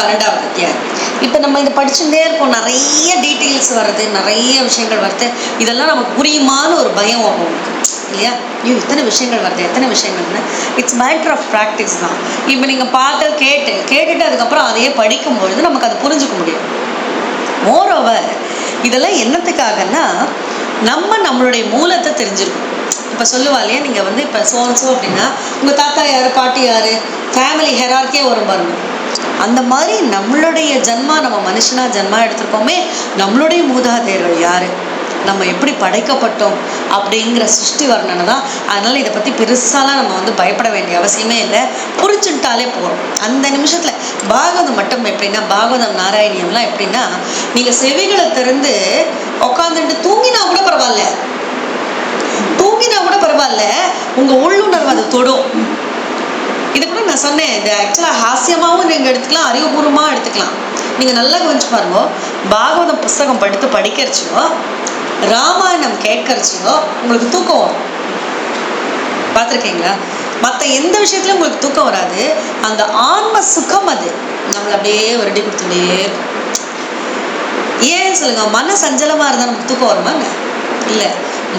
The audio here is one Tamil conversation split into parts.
பன்னெண்டாவது அத்தியாயம் இப்போ நம்ம இதை படிச்சுட்டே இருப்போம் நிறைய டீட்டெயில்ஸ் வருது நிறைய விஷயங்கள் வருது. இதெல்லாம் நமக்கு புரியுமான்னு ஒரு பயம் ஆகும் இல்லையா? ஐயோ இத்தனை விஷயங்கள் வருது எத்தனை விஷயங்கள்னு இட்ஸ் மேட்ரு ஆஃப் ப்ராக்டிஸ் தான். இப்போ நீங்கள் பார்த்து கேட்டு கேட்டுட்டு அதுக்கப்புறம் அதையே படிக்கும் பொழுது நமக்கு அதை புரிஞ்சுக்க முடியும். மோரோவர் இதெல்லாம் என்னத்துக்காகன்னா நம்ம நம்மளுடைய மூலத்தை தெரிஞ்சிருக்கோம். இப்போ சொல்லுவா இல்லையா? நீங்கள் வந்து இப்போ சோன்சோ அப்படின்னா உங்கள் தாத்தா யார் பாட்டி யார்? ஃபேமிலி ஹெரார்க்கே வரும் பாருங்க. அந்த மாதிரி நம்மளுடைய ஜன்மா நம்ம மனுஷனா ஜன்மா எடுத்திருக்கோமே நம்மளுடைய மூதாதையர்கள் யார்? நம்ம எப்படி படைக்கப்பட்டோம் அப்படிங்கிற சிருஷ்டி வர்ணனை தான். அதனால் இதை பற்றி பெருசாலாம் நம்ம வந்து பயப்பட வேண்டிய அவசியமே இல்லை. புரிச்சுட்டாலே போகிறோம் அந்த நிமிஷத்தில் பாகவதம் மட்டும் எப்படின்னா பாகவதம் நாராயணியம்லாம் எப்படின்னா நீங்கள் செவிகளை திறந்து உட்காந்துட்டு தூங்கினா கூட பரவாயில்ல. தூங்கினா கூட பரவாயில்ல. உங்கள் உள்ளுணர்வு அதை தொடும். இது கூட நான் சொன்னேன் இது ஆக்சுவலாக ஹாஸ்யமாகவும் நீங்கள் எடுத்துக்கலாம் அறிவுபூர்வமாக எடுத்துக்கலாம். நீங்கள் நல்லா கவனிச்சு பாருங்க பாகவதம் புஸ்தகம் படித்து படிக்கிறச்சோ ராமாயணம் கேட்கறச்சோ உங்களுக்கு தூக்கம் வரும். பார்த்துருக்கீங்களா? மற்ற எந்த விஷயத்துலையும் உங்களுக்கு தூக்கம் வராது. அந்த ஆன்ம சுகம் அது. நம்மளை அப்படியே வருடி கொடுத்துட்டே இருக்கும். ஏன் சொல்லுங்க மன சஞ்சலமாக இருந்தால் நமக்கு தூக்கம் வருமாங்க இல்லை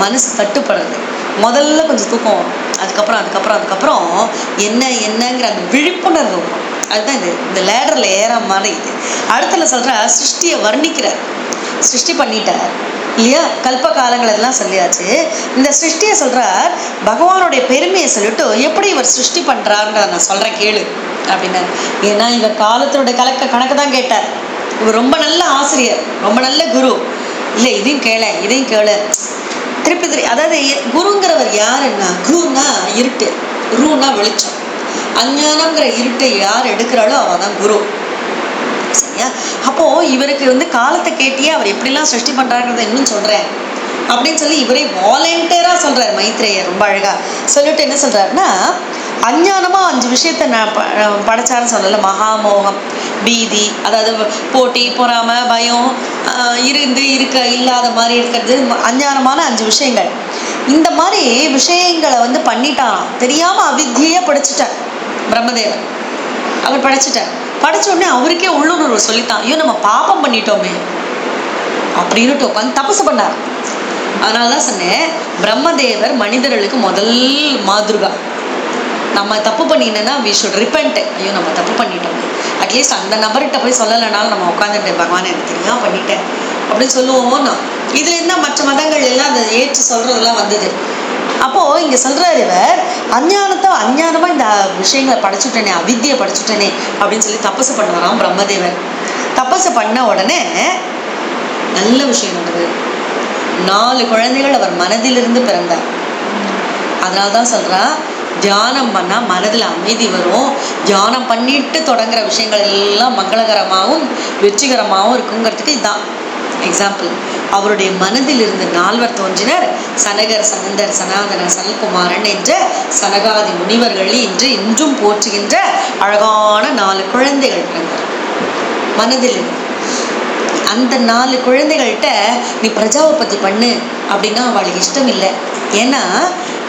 மனசு தட்டுப்படுறது முதல்ல கொஞ்சம் தூக்கம் வரும். அதுக்கப்புறம் அதுக்கப்புறம் அதுக்கப்புறம் என்ன என்னங்கிற அந்த விழிப்புணர்வு. வரும் அதுதான் இது. இந்த லேடரில் ஏற மாதிரி இது. அடுத்தல சொல்கிற சிருஷ்டியை வர்ணிக்கிறார். சிருஷ்டி பண்ணிட்டார். இல்லையா? கல்ப காலங்கள் எல்லாம் சொல்லியாச்சு. இந்த சிருஷ்டியை சொல்கிறார் பகவானுடைய பெருமையை சொல்லிட்டு எப்படி இவர் சிருஷ்டி பண்றாருன்றத நான் சொல்கிறேன் கேளு அப்படின்னாரு. ஏன்னா இந்த காலத்தினுடைய கலக்க கணக்கு தான் கேட்டார். இவர் ரொம்ப நல்ல ஆசிரியர் ரொம்ப நல்ல குரு. இல்லை இதையும் கேள இதையும் கேளு. திருப்பி திருப்பி அதாவது குருங்கிறவர் யாருன்னா குருன்னா இருட்டு ரூன்னா வெளிச்சம். அஞ்ஞானங்கிற இருட்டை யார் எடுக்கிறாளோ அவதான் குரு. சரியா? அப்போ இவருக்கு வந்து காலத்தை கேட்டியே அவர் எப்படிலாம் சிருஷ்டி பண்றாங்கிறத இன்னும் சொல்றேன். அப்படின்னு சொல்லி இவரே வாலண்டியரா சொல்றாரு மைத்ரேயர் ரொம்ப அழகா. சொல்லிட்டு என்ன சொல்றாருன்னா அஞ்ஞானமா அஞ்சு விஷயத்த நான் ப- படைச்சாருன்னு சொல்லல. மகாமோகம் பீதி அதாவது போட்டி பொறாமை பயம் இருந்து இருக்க இல்லாத மாதிரி இருக்கிறது அஞ்ஞானமான அஞ்சு விஷயங்கள். இந்த மாதிரி விஷயங்களை வந்து பண்ணிட்டான். தெரியாமல் அவித்தியே படிச்சுட்டார் பிரம்மதேவன். அவர் படிச்சுட்டார் படைச்ச உடனே அவருக்கே உள்ளுணர்வு சொல்லித்தான். ஐயோ நம்ம பாபம் பண்ணிட்டோமே. அப்படின்னுட்டு உட்காந்து தபசு பண்ணார். அதனால தான் சொன்னேன் பிரம்மதேவர் மனிதர்களுக்கு முதல் மாதிரிதான் நம்ம தப்பு பண்ணினேன்னா வி ஷுட் ரிப்பெண்ட் ஐயோ நம்ம தப்பு பண்ணிட்டோம். அட்லீஸ்ட் அந்த நபர்கிட்ட போய் சொல்லலைனாலும் நம்ம உட்காந்துட்டு பகவான் எனக்கு தெரியாம பண்ணிட்டேன் அப்படின்னு சொல்லுவோம் நான் இதுல இருந்தா மற்ற மதங்கள் எல்லாம் அதை ஏற்று சொல்றதெல்லாம் வந்தது. அப்போ இங்க சொல்றாரு இவர் அஞ்ஞானத்தை அஞ்ஞானமா இந்த விஷயங்களை படிச்சுட்டேனே அவித்தியை படைச்சுட்டேனே அப்படின்னு சொல்லி தபசு பண்ணுறான் பிரம்மதேவர். தபசு பண்ண உடனே நல்ல விஷயம் நடந்தது. நாலு குழந்தைகள் அவர் மனதிலிருந்து பிறந்தார். அதனால தான் சொல்றா தியானம் பண்ணால் மனதில் அமைதி வரும். தியானம் பண்ணிட்டு தொடங்குற விஷயங்கள் எல்லாம் மங்களகரமாகவும் வெற்றிகரமாகவும் இருக்குங்கிறதுக்கு இதுதான் எக்ஸாம்பிள் அவருடைய மனதில் இருந்து நால்வர் தோன்றினர். சனகர் சனந்தர் சனாதனர் சனல்குமாரன் என்ற சனகாதி முனிவர்கள் இன்று இன்றும் போற்றுகின்ற அழகான நாலு குழந்தைகள் பிறந்தார். மனதில் இருந்து அந்த நாலு குழந்தைகள்கிட்ட நீ பிரஜாவை பற்றி பண்ணு அப்படின்னா அவளுக்கு இஷ்டம் இல்லை ஏன்னா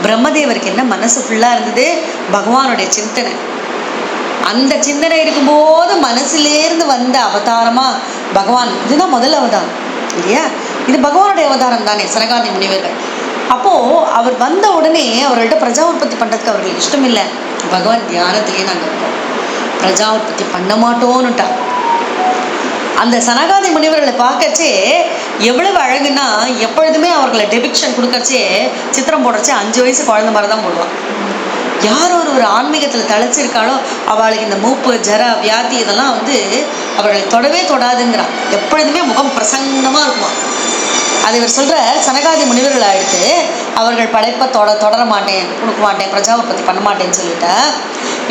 பிரம்மதேவருக்கு என்ன மனசு ஃபுல்லாக இருந்தது? பகவானுடைய சிந்தனை. அந்த சிந்தனை இருக்கும்போது மனசுலேருந்து வந்த அவதாரமாக பகவான்? இதுதான் முதல் அவதாரம் இல்லையா? இது பகவானுடைய அவதாரம் தானே சனகாதி முனிவர்கள். அப்போது அவர் வந்த உடனே அவர்கிட்ட பிரஜா உற்பத்தி பண்ணுறதுக்கு அவர்களுக்கு இஷ்டம் இல்லை பகவான் தியானத்திலேயே நாங்கள் இருக்கோம். பிரஜா உற்பத்தி பண்ண மாட்டோன்னுட்டா அந்த சனகாதி முனிவர்களை பார்க்கச்சே எவ்வளவு அழகுன்னா எப்பொழுதுமே அவர்களை டெபிக்ஷன் கொடுக்கறச்சே சித்திரம் போடுறச்சே அஞ்சு வயசு குழந்தை மாதிரி தான் போடுவான். யார் ஒரு ஒரு ஆன்மீகத்தில் தழைச்சிருக்காளோ அவளுக்கு இந்த மூப்பு ஜர வியாதி இதெல்லாம் வந்து அவர்களை தொடவே தொடாதுங்கிறான். எப்பொழுதுமே முகம் பிரசன்னமாக இருக்குமா அது இவர் சொல்கிற சனகாதி முனிவர்களை எடுத்து அவர்கள் படைப்பை தொட தொடர மாட்டேன் கொடுக்க மாட்டேன் பிரஜாபதி பண்ண மாட்டேன்னு சொல்லிட்டு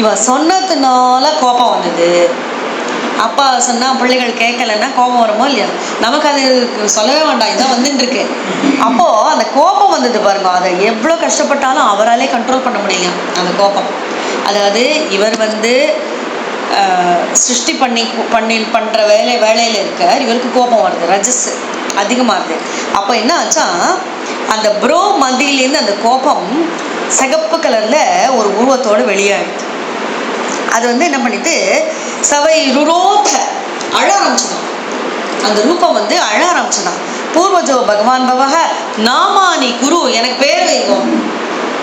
இவன் சொன்னதுனால கோபம் வந்தது. அப்பா சொன்னால் பிள்ளைகள் கேட்கலன்னா கோபம் வருமோ இல்லையா? நமக்கு அது சொல்லவே வேண்டாம். இதான் வந்துட்டு இருக்கு அப்போ அந்த கோபம் வந்தது பாருங்க. அதை எவ்வளோ கஷ்டப்பட்டாலும் அவராலே கண்ட்ரோல் பண்ண முடியலையா அந்த கோபம். அதாவது இவர் வந்து சிருஷ்டி பண்ணி பண்ணி பண்ணுற வேலை வேலையில் இருக்க இவருக்கு கோபம் வருது. ரஜஸ் அதிகமாகுது அப்போ என்ன ஆச்சா? அந்த ப்ரோ மந்தியிலேருந்து அந்த கோபம் சிகப்பு கலரில் ஒரு உருவத்தோடு வெளியாகிடுது அது வந்து என்ன பண்ணிட்டு சவை ருரோத அழ ஆரம்பிச்சதும். அந்த ரூபம் வந்து அழ ஆரம்பிச்சதாம். பூர்வஜோ பகவான் பவக நாமானி குரு எனக்கு பேர் வைங்கோ.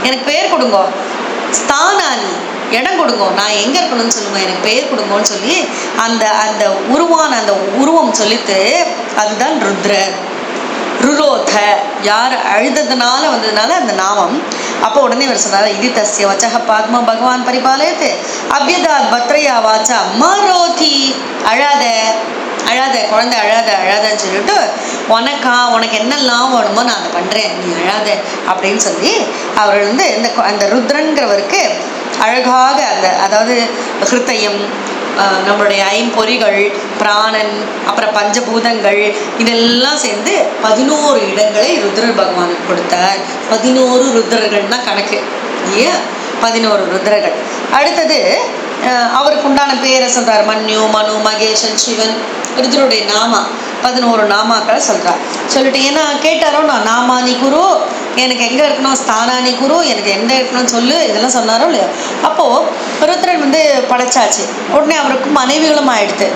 எனக்கு பேர் கொடுங்கோ. ஸ்தானானி இடம் கொடுங்க. நான் எங்கே இருக்கணும்னு சொல்லுங்க எனக்கு பெயர் கொடுங்கன்னு சொல்லி அந்த அந்த உருவான அந்த உருவம் சொல்லித்து அதுதான் ருத்ரர். ருரோத யார் அழுததுனால வந்ததுனால அந்த நாமம். அப்போ உடனே இவர் சொன்னார் இது தஸ்ய வச்சக பாத்மா பகவான் பரிபாலயத்து. அபியதா பத்ரையா வாச்சா மரோதி. அழாத அழாத குழந்தை அழாத அழாதன்னு சொல்லிட்டு உனக்கா உனக்கு என்னெல்லாம் வேணுமோ நான் அதை பண்ணுறேன் நீ அழாத. அப்படின்னு சொல்லி அவர் வந்து இந்த அந்த ருத்ரங்கிறவருக்கு அழகாக அந்த அதாவது ஹிருதயம் நம்மளுடைய ஐம்பொறிகள் பிராணன் அப்புறம் பஞ்சபூதங்கள் இதெல்லாம் சேர்ந்து பதினோரு இடங்களை ருத்ரர் பகவானுக்கு கொடுத்தார். பதினோரு ருத்ரர்கள்னா கணக்கு. இல்லையா? பதினோரு ருத்ரர்கள். அடுத்தது அவருக்கு உண்டான பேரை சொல்றார். மன்யு மனு மகேஷன் சிவன் ருத்ரருடைய நாமா. பதினோரு நாமாக்களை சொல்கிறார் சொல்லிட்டு ஏன்னா கேட்டாரோ நான் நாமானி குரு எனக்கு எங்கே இருக்கணும் ஸ்தானானி குரு எனக்கு எங்கே இருக்கணும்னு சொல்லு இதெல்லாம் சொன்னாரோ இல்லையா? அப்போது ருத்ரன் வந்து படைச்சாச்சு. உடனே அவருக்கு மனைவிகளும் ஆயிடுத்து.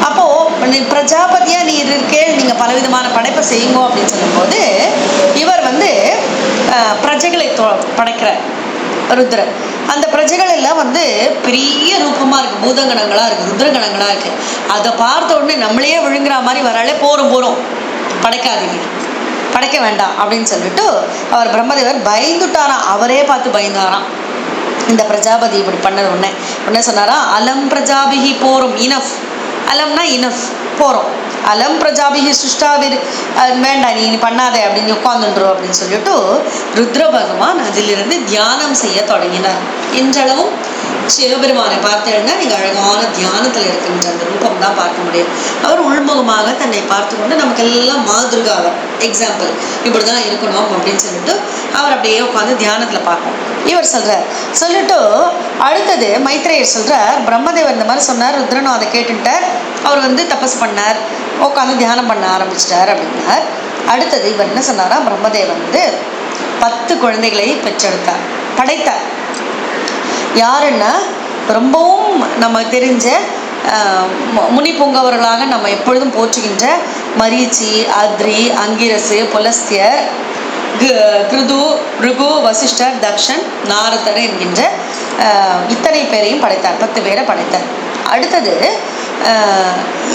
அப்போது நீ பிரஜாபதியாக நீ இருக்கே நீங்கள் பலவிதமான படைப்பை செய்யுங்க அப்படின்னு சொல்லும்போது இவர் வந்து பிரஜைகளை தொ- படைக்கிறார் ருத்ரன். அந்த பிரஜைகள் எல்லாம் வந்து பெரிய ரூபமாக இருக்குது பூதங்கணங்களாக இருக்குது ருத்ரகணங்களாக இருக்குது அதை பார்த்த உடனே நம்மளையே விழுங்குற மாதிரி வராலே போகிறோம் போகிறோம் படைக்காதீங்க. படைக்க வேண்டாம் அப்படின்னு சொல்லிட்டு அவர் பிரம்மதேவர் பயந்துட்டாராம். அவரே பார்த்து பயந்தாராம். இந்த பிரஜாபதி இப்படி பண்ணது உடனே. உடனே சொன்னாரா அலம் பிரஜாபிகி போகிறோம் இனஃப் அலம்னா இனஃப் போகிறோம் அலம் பிரஜாபிகி சுஷ்டாவிர். அஹ் வேண்டாம் நீ நீ பண்ணாதே அப்படின்னு உட்காந்துன்றோம் அப்படின்னு சொல்லிட்டு ருத்ர பகவான் அதிலிருந்து தியானம் செய்ய தொடங்கினார். என்றளவும் சிவபெருமானை பார்த்தேன்னா நீங்கள் அழகான தியானத்தில் இருக்கின்ற அந்த ரூபம் தான் பார்க்க முடியும். அவர் உள்முகமாக தன்னை பார்த்து கொண்டு நமக்கு எல்லாம் மாதிருகாவர் எக்ஸாம்பிள் இப்படி தான் இருக்கணும் அப்படின்னு சொல்லிட்டு அவர் அப்படியே உட்காந்து தியானத்தில் பார்ப்போம். இவர் சொல்கிறார் சொல்லிட்டு அடுத்தது மைத்ரேயர் சொல்கிறார் பிரம்மதேவர் இந்த மாதிரி சொன்னார் ருத்ரனும் அதை கேட்டுட்டார் அவர் வந்து தபஸ் பண்ணார் உட்காந்து தியானம் பண்ண ஆரம்பிச்சிட்டார் அப்படின்னார். அடுத்தது இவர் என்ன சொன்னாரா பிரம்மதேவன் வந்து பத்து குழந்தைகளை பெற்றெடுத்தார் படைத்தார். யாருன்னா ரொம்பவும் நம்ம தெரிஞ்ச மு- முனி பொங்கவர்களாக நம்ம எப்பொழுதும் போற்றுகின்ற மரீச்சி அத்ரி அங்கிரசு புலஸ்தியர் கிருது ருகு வசிஷ்டர் தக்ஷன் நாரதர் என்கின்ற இத்தனை பேரையும் படைத்தார் பத்து பேரை படைத்தார். அடுத்தது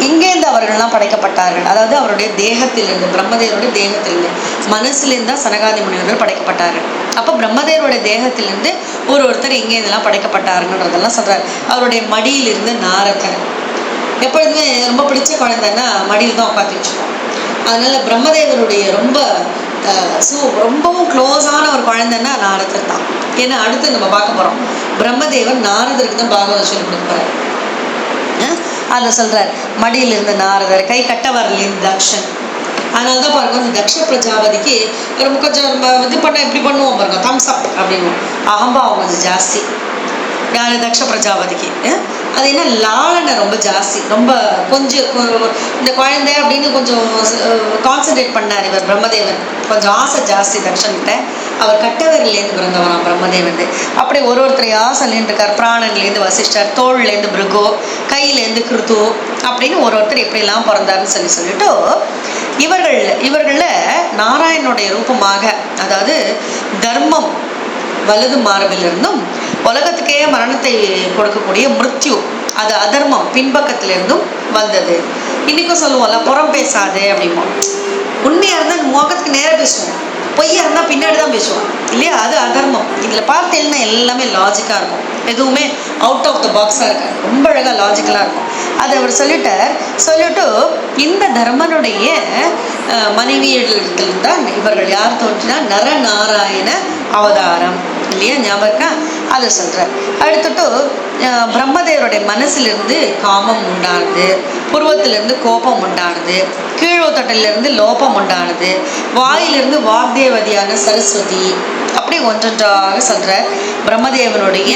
எங்கேருந்து அவர்கள்லாம் படைக்கப்பட்டார்கள். அதாவது அவருடைய தேகத்திலிருந்து பிரம்மதேவருடைய தேகத்திலிருந்து மனசுலேருந்து தான் சனகாதி முனிவர்கள் படைக்கப்பட்டார்கள். அப்போ பிரம்மதேவருடைய தேகத்திலிருந்து ஒரு ஒருத்தர் இங்கேருந்துலாம் படைக்கப்பட்டாருன்றதெல்லாம் சொல்கிறார் அவருடைய மடியிலிருந்து நாரதர். எப்பொழுதுமே ரொம்ப பிடிச்ச குழந்தைன்னா மடியில் தான் உட்காந்து வச்சுக்கோம் அதனால பிரம்மதேவருடைய ரொம்ப அஹ், ரொம்பவும் க்ளோஸான ஒரு குழந்தைன்னா நாரதர் தான். ஏன்னா அடுத்து நம்ம பார்க்க போகிறோம் பிரம்மதேவன் நாரதருக்கு தான் பாகவதம் சொல்லி கொடுக்க அதில் சொல்கிறார் மடியிலிருந்து நாரதர் கை கட்டவரலின் தக்ஷன். அதனால தான் பாருங்க இந்த தக்ஷ பிரஜாபதிக்கு ரொம்ப கொஞ்சம் நம்ம இது பண்ண இப்படி பண்ணுவோம் பாருங்க தம்ஸ் அப் அப்படின்னு அகம்பாவம் கொஞ்சம் ஜாஸ்தி. யார் தக்ஷ பிரஜாபதிக்கு அது என்ன லாலனை ரொம்ப ஜாஸ்தி. ரொம்ப கொஞ்சம் இந்த குழந்தை அப்படின்னு கொஞ்சம் கான்சென்ட்ரேட் பண்ணார் இவர் பிரம்மதேவன் கொஞ்சம் ஆசை ஜாஸ்தி தக்ஷன்கிட்ட. அவர் கட்டவரிலேருந்து பிறந்தவராம் பிரம்மதேவன் அப்படி ஒரு ஒருத்தரையா சொல்லிட்டு இருக்கார் பிராணன்லேருந்து வசிஷ்டர் தோள்லேருந்து பிருகோ கையிலேருந்து கிருத்து அப்படின்னு ஒரு ஒருத்தர் எப்படிலாம் பிறந்தாருன்னு சொல்லி சொல்லிட்டு இவர்கள் இவர்களில் நாராயணனுடைய ரூபமாக அதாவது தர்மம் வலது மார்பிலிருந்தும் உலகத்துக்கே மரணத்தை கொடுக்கக்கூடிய மிருத்யு அது அதர்மம் பின்பக்கத்திலிருந்தும் வந்தது. இன்னைக்கும் சொல்லுவோம்ல புறம் பேசாதே அப்படிமோ உண்மையாக இருந்தால் முகத்துக்கு நேராக பேசுவோம். பொய்யா இருந்தால் பின்னாடி தான் பேசுவோம் இல்லையா? அது அதர்மம். இதுல பார்த்தேன்னா எல்லாமே லாஜிக்கா இருக்கும். எதுவுமே அவுட் ஆஃப் த பாக்ஸா இருக்காது. ரொம்ப அழகா லாஜிக்கலா இருக்கும். அதை அவர் சொல்லிட்டார். சொல்லிட்டு இந்த தர்மனுடைய அஹ், தான் இவர்கள் யார் தோன்றினா நரநாராயண அவதாரம். இல்லையா? ஞாபகம் அதை சொல்கிறார் அடுத்துட்டு பிரம்மதேவருடைய மனசுலேருந்து காமம் உண்டானது புருவத்திலிருந்து கோபம் உண்டானது கீழோத்தட்டிலிருந்து லோபம் உண்டானது வாயிலிருந்து வாக்தேவதியான சரஸ்வதி அப்படி ஒன்றொன்றாக சொல்கிற பிரம்மதேவனுடைய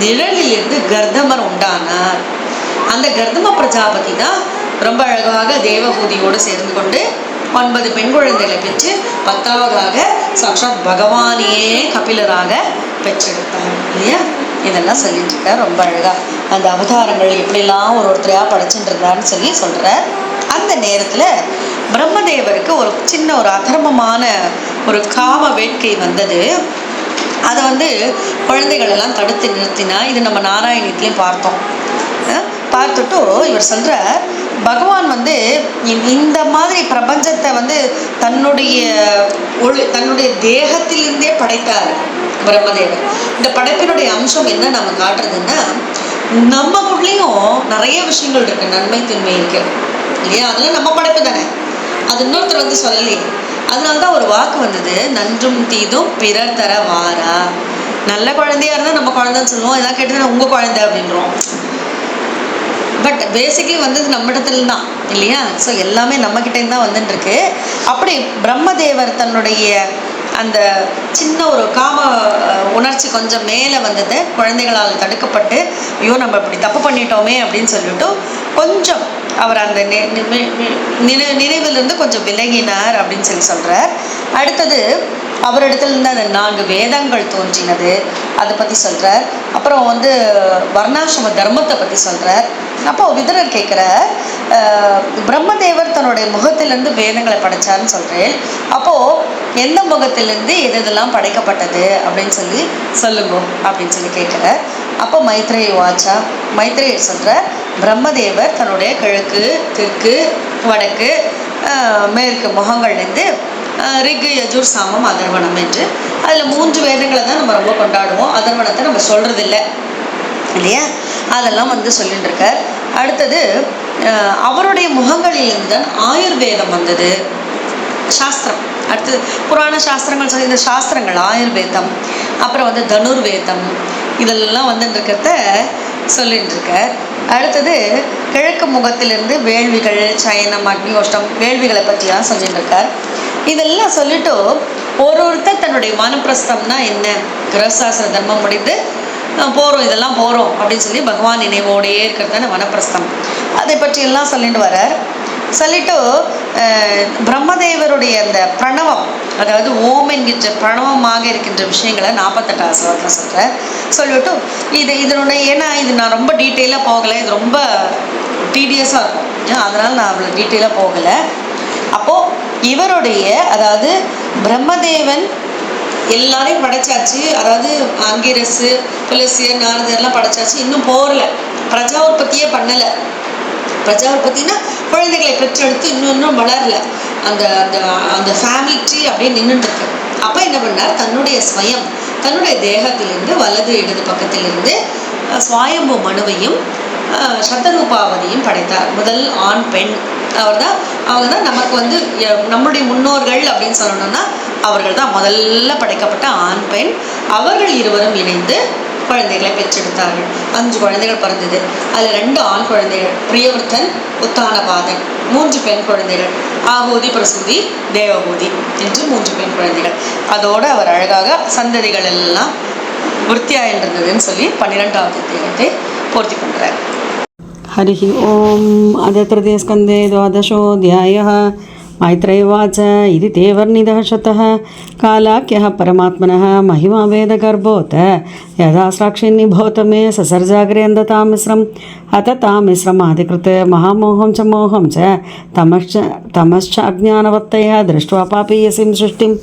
நிழலிலிருந்து கர்தமர் உண்டானார். அந்த கர்தம பிரஜாபதி தான் ரொம்ப அழகாக தேவபூதியோடு சேர்ந்து கொண்டு ஒன்பது பெண் குழந்தைகளை பெற்று பத்தாவதாக சாட்சாத் பகவானையே கபிலராக பெற்றெடுத்தார் இல்லையா? இதெல்லாம் சொல்லிட்டு இருக்கார் ரொம்ப அழகாக அந்த அவதாரங்கள் எப்படிலாம் ஒரு ஒருத்தரையாக படைச்சுட்டு சொல்லி சொல்கிறார் அந்த நேரத்தில் பிரம்மதேவருக்கு ஒரு சின்ன ஒரு அதர்மமான ஒரு காம வேட்கை வந்தது. அதை வந்து குழந்தைகள் எல்லாம் தடுத்து நிறுத்தினா இது நம்ம நாராயணியத்திலையும் பார்த்தோம். பார்த்துட்டு இவர் சொல்கிறார் பகவான் வந்து இந்த- இந்த மாதிரி பிரபஞ்சத்தை வந்து தன்னுடைய ஒளி தன்னுடைய தேகத்திலிருந்தே படைத்தார் பிரம்மதேவர். இந்த படைப்பினுடைய அம்சம் என்ன நம்ம காட்டுறதுன்னா நமக்குள்ளேயும் நிறைய விஷயங்கள் இருக்கு நன்மை தின்மை இருக்கு. இல்லையா? அதெல்லாம் நம்ம படைப்பு தானே. அது இன்னொருத்தர் வந்து சொல்லலையே. அதனால்தான் ஒரு வாக்கு வந்தது நன்றும் தீதும் பிறர் தர வாரா. நல்ல குழந்தையா இருந்தால் நம்ம குழந்தைன்னு சொல்லுவோம். இதான் கேட்டதுன்னா உங்கள் குழந்தை அப்படின்றோம். பட் பேசிக்கலி வந்தது நம்ம இடத்துல தான் இல்லையா? ஸோ எல்லாமே நம்மக்கிட்டேருந்து தான் வந்துட்டுருக்கு. அப்படி பிரம்மதேவர் தன்னுடைய அந்த சின்ன ஒரு காம உணர்ச்சி கொஞ்சம் மேலே வந்தது குழந்தைகளால் தடுக்கப்பட்டு ஐயோ நம்ம இப்படி தப்பு பண்ணிட்டோமே அப்படின்னு சொல்லிவிட்டு கொஞ்சம் அவர் அந்த நி- நி- நினை நினைவிலிருந்து கொஞ்சம் விலகினார் அப்படின்னு சொல்லி சொல்கிறார் அடுத்தது அவரிடத்துலேருந்து அந்த நான்கு வேதங்கள் தோன்றினது. அதை பற்றி சொல்கிறார் அப்புறம் வந்து வர்ணாசிரம தர்மத்தை பற்றி சொல்கிறார் அப்போ விதரர் கேட்குறார் பிரம்மதேவர் தன்னுடைய முகத்திலிருந்து வேதங்களை படைச்சார்னு சொல்கிறேன் அப்போது எந்த முகத்திலிருந்து எது இதெல்லாம் படைக்கப்பட்டது? அப்படின்னு சொல்லி சொல்லுங்க அப்படின்னு சொல்லி கேட்குறார் அப்போ மைத்ரேய வாச்சா மைத்ரேயர் சொல்கிறார் பிரம்மதேவர் தன்னுடைய கிழக்கு தெற்கு வடக்கு மேற்கு முகங்கள்லேருந்து ஆஹ், யஜூர் சாமம் அதர்வனம் என்று. அதில் மூன்று வேதங்களை தான் நம்ம ரொம்ப கொண்டாடுவோம். அதர்வனத்தை நம்ம சொல்கிறதில்ல இல்லையா? அதெல்லாம் வந்து சொல்லிட்டு இருக்கார். அடுத்தது அவருடைய முகங்களிலிருந்து தான் ஆயுர்வேதம் வந்தது. சாஸ்திரம். அடுத்தது புராண சாஸ்திரங்கள் சொல்லி இந்த சாஸ்திரங்கள் ஆயுர்வேதம் அப்புறம் வந்து தனுர்வேதம் இதெல்லாம் வந்துட்டுருக்கத்த சொல்லிட்டுருக்கார் அடுத்தது கிழக்கு முகத்திலிருந்து வேள்விகள் சயனம் அக்னியோஷ்டம் வேள்விகளை பற்றிலாம் சொல்லிட்டு இருக்கார் இதெல்லாம் சொல்லிட்டு ஒரு ஒருத்தர் தன்னுடைய வானப்பிரஸ்தம்னா என்ன? கிரகசாஸ்திர தர்மம் முடிந்து போகிறோம் இதெல்லாம் போகிறோம் அப்படின்னு சொல்லி பகவான் நினைவோடையே இருக்கிறது தானே வனப்பிரஸ்தம். அதை பற்றியெல்லாம் சொல்லிட்டு வரார் சொல்லிட்டு பிரம்மதேவருடைய அந்த பிரணவம் அதாவது ஓம் என்கின்ற பிரணவமாக இருக்கின்ற விஷயங்களை நாற்பத்தெட்டாவது ஸ்லோகத்தில் சொல்கிறேன் சொல்லிவிட்டு இது இதனுடைய ஏன்னா இது நான் ரொம்ப டீட்டெயிலாக போகலை. இது ரொம்ப டீடியஸாக இருக்கும். அதனால் நான் அவ்வளோ டீட்டெயிலாக போகலை. அப்போது இவருடைய அதாவது பிரம்மதேவன் எல்லாரையும் படைச்சாச்சு. அதாவது அங்கிரசு புலசியர் நாரதர்லாம் படைச்சாச்சு. இன்னும் போகலை பிரஜா உற்பத்தியே பண்ணலை. பிரஜா உற்பத்தின்னா குழந்தைகளை பெற்றெடுத்து இன்னும் இன்னும் வளரல. அந்த அந்த அந்த ஃபேமிலி ட்ரீ அப்படியே நின்றுட்டு இருக்கு அப்போ என்ன பண்ணார்? தன்னுடைய ஸ்வயம் தன்னுடைய தேகத்திலிருந்து வலது இடது பக்கத்திலிருந்து சுவாயம்பு மனுவையும் சத்தரூபாவதியும் படைத்தார். முதல் ஆண் பெண். அவர் தான் அவங்க தான் நமக்கு வந்து நம்முடைய முன்னோர்கள் அப்படின்னு சொல்லணும்னா அவர்கள் தான் முதல்ல படைக்கப்பட்ட ஆண் பெண். அவர்கள் இருவரும் இணைந்து குழந்தைகளை பெற்றெடுத்தார்கள். அஞ்சு குழந்தைகள் பிறந்தது. அதில் ரெண்டு ஆண் குழந்தைகள் பிரியவர்த்தன் உத்தானபாதன். மூன்று பெண் குழந்தைகள் ஆகூதி பிரசூதி தேவபூதி என்று மூன்று பெண் குழந்தைகள். அதோடு அவர் அழகாக சந்ததிகள் எல்லாம் விருத்தியாயின்றதுன்னு சொல்லி பன்னிரெண்டாவது தேவத்தை பூர்த்தி பண்ணுறார் ஹரிஹி ஓம் அத திருதய ஸ்கந்தே துவாதசோத்தியாய मैत्रेयवाच, इति वर्णितः शतः कालाख्यः परमात्मनः महिमा वेदगर्भोत यदा साक्षिन्निभोत मे ससर्जाग्र्यन्दतां मिश्रम् अथ तां मिश्रमाधिकृत महामोहं च मोहं च, तमश्च तमश्च अज्ञानवत्तया दृष्ट्वा पापीयसीं सृष्टिं।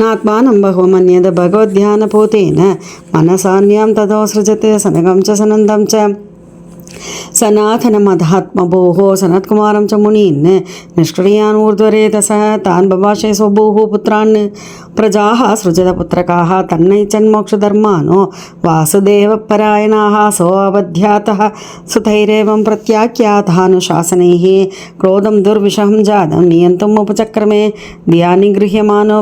नात्मानं बहुमन्यद भगवद्ध्यानभूतेन मनसान्यां ततो सृजते, सनगं च सनन्दं च। सनातनमधात्मभोः सनत्कुमारं च मुनीन् निष्क्रियान् ऊर्ध्वरेतसः तान् बभाषे स्वभूः पुत्रान् प्रजाः सृजतपुत्रकाः तन्नैचन्मोक्षधर्मानो वासुदेवपरायणाः सोऽवध्यातः सुतैरेवं प्रत्याख्यातानुशासनैः क्रोधं दुर्विषहं जातं नियन्तुम् उपचक्रमे धिया निगृह्यमानो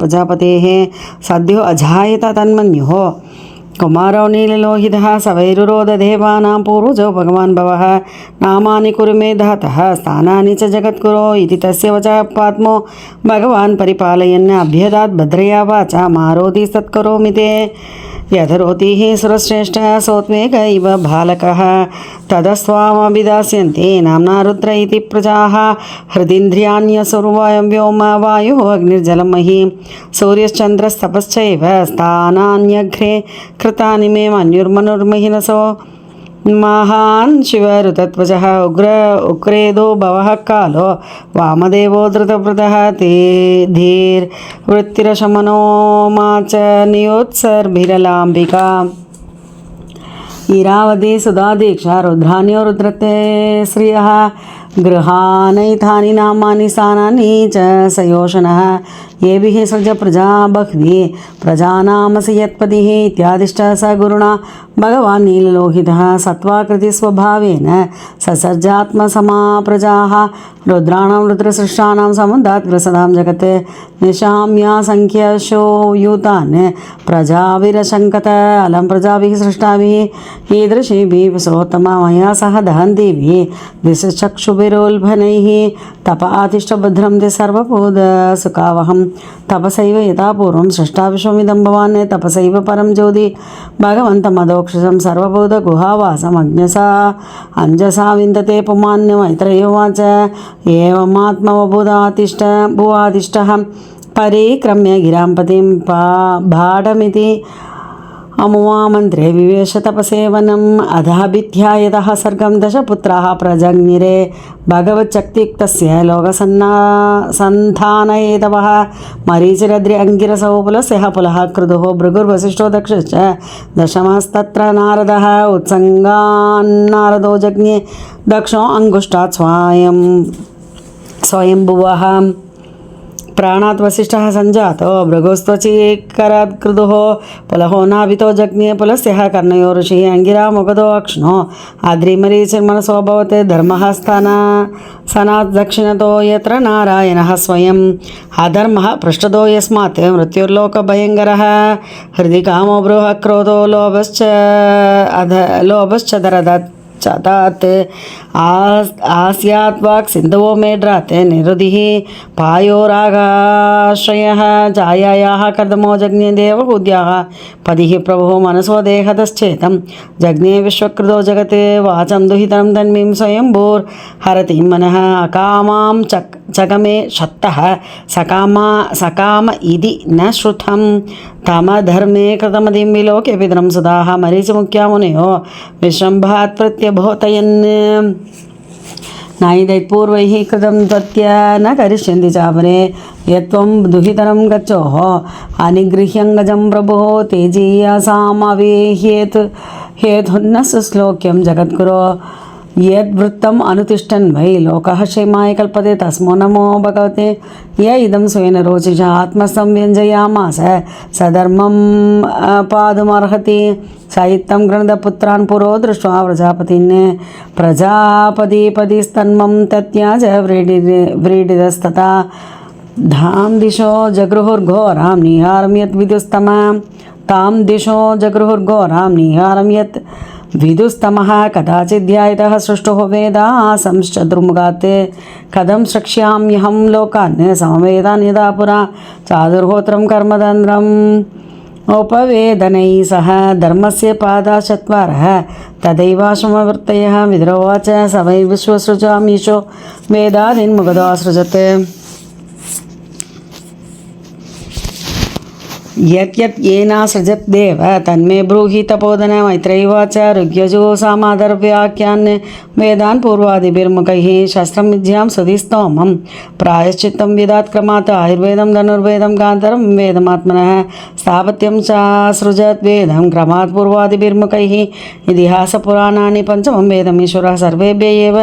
प्रजापतेः सद्यो अजायत तन्मन्युः కుమారో కుమారౌనీలలోహితः సవైరురోదదేవానాం పూర్వజో భగవాన్ భవ. నామాని కురు మే దాత స్థానాన్ని చ జగత్కురో ఇది తస్య వచాపాత్మో భగవాన్ పరిపాలయన్ అభ్యదాద్ భద్రయా వాచ మారోతి సత్కరోమితే యథరోతి సురశ్రేష్ఠ సోత్వేక ఇవ బాలక. తదస్వామభిదాస్యంతే నామ్నా రుద్ర ఇది ప్రజా. హృదింద్రియాణ్యసుర్వాయం వ్యోమ వాయు అగ్నిర్జలం మహీ. సూర్యశ్చంద్రస్తపశ్చైవ స్థానాన్యఘ్రే. కృతాని మే మన్యుర్మనుర్మహినసో మహాన్ శివరుతత్వజ ఉగ్ర ఉక్రేదో భవ కాలో వామదేవో ధృతప్రద తే ధీర్ వృత్తిరశమనోమాచ నియోత్సర్భిరలాంబికా. ఈరావతి సుధాదీక్ష రుద్రాణ్యో రుద్రతే శ్రియ गृहानैतानि नामानि स्थानानि च सयोषणः। येभिः सृज प्रजा बह्वी, प्रजानामसि यत्पतिः इत्यादिष्ट स गुरुणा। भगवान् नीललोहितः सत्त्वाकृतिस्वभावेन ससर्जात्मसमा प्रजाः रुद्राणां रुद्रसृष्टानां समुदात् ग्रसदां जगत् निशाम्या सङ्ख्यशो यूतान् प्रजाभिरशङ्कत अलं प्रजाभिः सृष्टाभिः ईदृशीभिः विसरोत्तमा मया सह दहन्तीभिः दिशचक्षुभिरोल्भनैः तप आतिष्ठभद्रं ते सर्वबोध सुखावहं तपसैव यथा पूर्वं सृष्टा विश्वमिदं भवान् तपसैव परं ज्योति भगवन्तमदोक्षसं सर्वबोधगुहावासम् अज्ञसा अञ्जसा विन्दते पुमान्यमैत्रयोवाच एवमात्मवबोधातिष्ठ भुवातिष्ठः परिक्रम्य गिरां पतिं पा भाडमिति अमुवामन्त्रे विवेश तपसेवनम् अधाभिध्यायतः सर्गं दशपुत्राः प्रजज्ञिरे भगवच्शक्तियुक्तस्य लोकसन्ना सन्धानयेतवः मरीचिरद्रि अङ्गिरसौ पुलस्यः पुलः कृदुः भृगुर्वसिष्ठो दक्षश्च दशमस्तत्र नारदः उत्सङ्गान्नारदो जज्ञे दक्षो अङ्गुष्ठात् स्वायं स्वयंभुवः प्राणात् वसिष्ठः सञ्जातो भृगुस्त्वचीकरात् कृदुः पुलहो नाभितो जज्ञे पुलस्यः कर्णयो ऋषिः अङ्गिरा मुगदो अक्ष्णो आद्रिमरीचिर्मनसो भवत् धर्मः स्तना सनात् दक्षिणतो यत्र नारायणः स्वयम् अधर्मः पृष्ठतो यस्मात् मृत्युर्लोकभयङ्करः हृदि कामो बृहः क्रोधो लोभश्च अध लोभश्च दरदत् चतात् आस्, आस्यात्वाक् सिन्धवो मेढ्रात् निरुधिः पायोरागाश्रयः जायायाः कर्दमो जज्ञे देवहूद्याः पदिः प्रभुः मनसो देहतश्चेतं। जज्ञे विश्वकृतो जगते वाचं दुहितं तन्मीं स्वयंभूर्हरतिं मनः अकामां चक् चकमे शक्तः सकामा, सकाम इति न श्रुतं। तमधर्मे कृतमतिं विलोके पितरं सुधाः मरीचमुख्यामुनयो विश्रम्भात् प्रत्यभोतयन् नायदैपूर्वैः कृतं त्वत्य न करिष्यन्ति चापरे। यत्त्वं दुहितरं गच्छोः। अनिगृह्यङ्गजं प्रभोः तेजीयसामवेह्येत्। हेतुन्न सुश्लोक्यं जगद्गुरो। यद्वृत्तम् अनुतिष्ठन् वै लोकः क्षेमाय कल्पते, तस्मो नमो भगवते। य इदं स्वेन रोचिषा आत्मस्थं व्यञ्जयामास स धर्मं पादुमर्हति साहित्यं गृणदपुत्रान् पुरो दृष्ट्वा प्रजापतिन् प्रजापतिपतिस्तन्मं तत्याज व्रीडि व्रीडितस्तथा धां दिशो जगृहुर्घोरां निहारं यत् विदुस्तमां तां दिशो जगृहुर्घोरां निहारं यत् विदुस्तमः कदाचिद्ध्यायतः सृष्टो वेदासंश्च दुर्मुगात् कथं श्रक्ष्याम्यहं लोकान् समवेदान् यदा पुरा चादुर्होत्रं सह धर्मस्य पादाचत्वारः तदैवाश्रमवृत्तयः। विद्रोवाच स वै विश्वसृजामीशो वेदादिन्मुगदासृजत् यत् येनासृजत् देव, तन्मे ब्रूहि तपोदन मैत्रैवाच ऋग्यजो सामादर्व्याख्यान् वेदान् पूर्वादिभिर्मुखैः शस्त्रं विद्यां सुधिस्तोमं प्रायश्चित्तं वेदात् क्रमात् आयुर्वेदं, धनुर्वेदं गान्धर्वं वेदमात्मनः स्थापत्यं चासृजत् वेदं क्रमात् पूर्वादिभिर्मुखैः। इतिहासपुराणानि पञ्चमं ईश्वरः सर्वेभ्य एव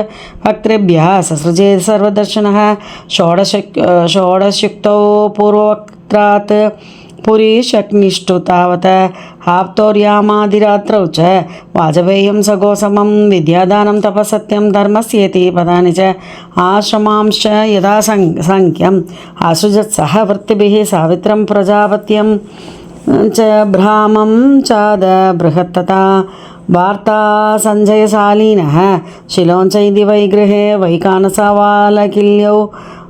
वक्तृभ्यः ससृजेत् सर्वदर्शनः। षोडश षोडशयुक्तौ पूर्ववक्त्रात् पुरीशक्निष्ठु तावत् आप्तोर्यामादिरात्रौ च वाजपेयं सगोसमं विद्यादानं तपसत्यं धर्मस्येति पदानि च आश्रमांश्च यदा सं सङ्ख्यम् असृजत् सह वृत्तिभिः सावित्रं प्रजापत्यं च भ्रामं चाद बृहत्तता वार्ता सञ्जयशालिनः शिलोञ्चैदि वैगृहे वैकानसवालकिल्यौ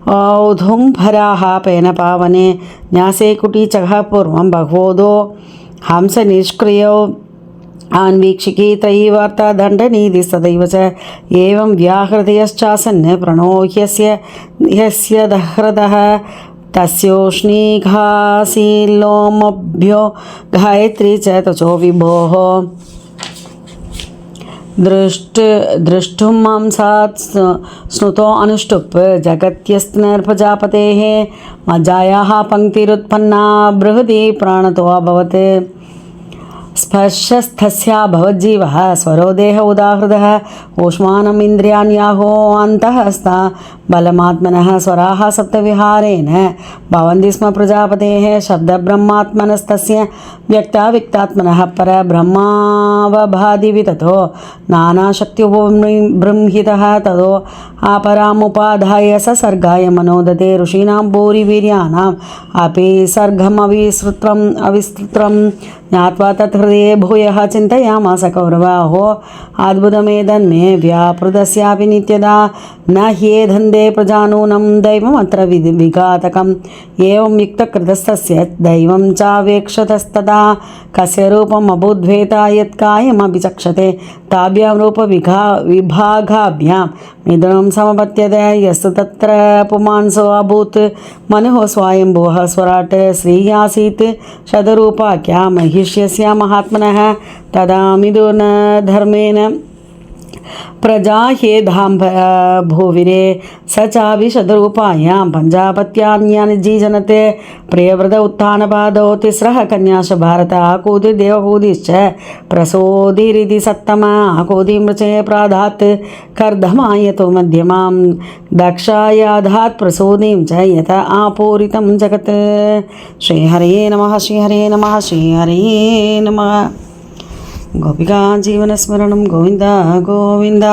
औधुम्भराः पेनपावने न्यासे कुटीचः पूर्वं बह्वोदो हंस निष्क्रियो अन्वीक्षिकी त्रयीवार्ता दण्डनीति सदैव च। एवं व्याहृदयश्चासन् प्रणो ह्यस्य दह्रदः। तस्योष्णीघासीलोमभ्यो गायत्री च तचो विभोः। दृष्ट द्रष्टुं मांसात् स्नुत अनुष्टुप् मजाया मज्जायाः पङ्क्तिरुत्पन्ना बृहति प्राणतो अभवत्। स्पर्शस्थस्या भवज्जीवः। स्वरो देह उदाहृतः। ऊष्मानम् इन्द्रियाण्याहो अन्तःस्था बलमात्मनः स्वराः सप्तविहारेण। भवन्ति स्म प्रजापतेः शब्दब्रह्मात्मनस्तस्य। व्यक्ताविक्तात्मनः परब्रह्मावभादिवि ततो नानाशक्त्युपबृंहितः ततो। अपरामुपाधाय ससर्गाय मनोदते ऋषीणां भूरिवीर्याणाम्। अपि सर्गमविस्तृतम् अविस्तृतं ज्ञात्वा तत्हृदये भूयः चिन्तयामास कौरवाहो। अद्भुतमेदन्मे व्यापृतस्यापि नित्यदा। न ह्येधन्दे प्रजानूनं दैवमत्र विधि विघातकम्। एवं युक्तकृतस्तस्य दैवं चावेक्षतस्तदा। कस्य रूपम् अबुद्वेता यत्कायमपि चक्षते ताभ्यां रूपविघा विभागाभ्यां मिथुनं समपत्यते यस्तु तत्र पुमांसो अभूत् मनुः स्वायम्भुवः स्वराट् श्री आसीत् शतरूपाख्या महिष्यस्य महात्मनः तदा मिथुन धर्मेण प्रजा ह्येधां भूविरे स चापि शतरूपायां पञ्चापत्यान्यानि जीजनते। प्रियव्रत उत्थानपादौ तिस्रः कन्याश भारत, आकूति देवहूदिश्च प्रसोदिरिति सत्तम। आकूति मृचे प्राधात् कर्धमायतो मध्यमां। दक्षायाधात् प्रसूदिं च यत आपूरितं जगत्। श्रीहरये नमः श्रीहरये नमः श्रीहरये नमः। గోపికా జీవన స్మరణం గోవింద గోవింద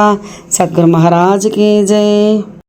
సద్గురు మహారాజుకి జై.